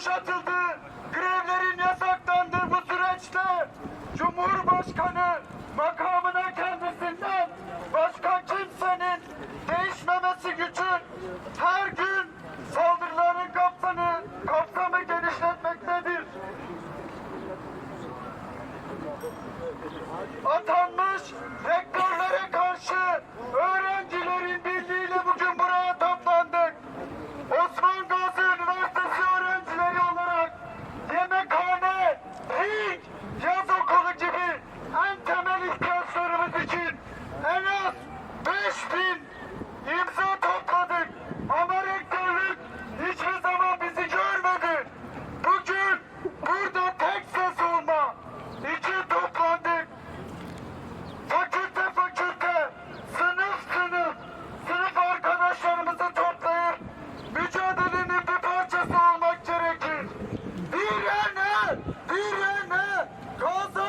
kuşatıldı, grevlerin yasaklandığı bu süreçte Cumhurbaşkanı makamına kendisinden başka kimsenin değişmemesi gücün her gün saldırıların kapsamı, kapsamı genişletmektedir. Atanmış Cause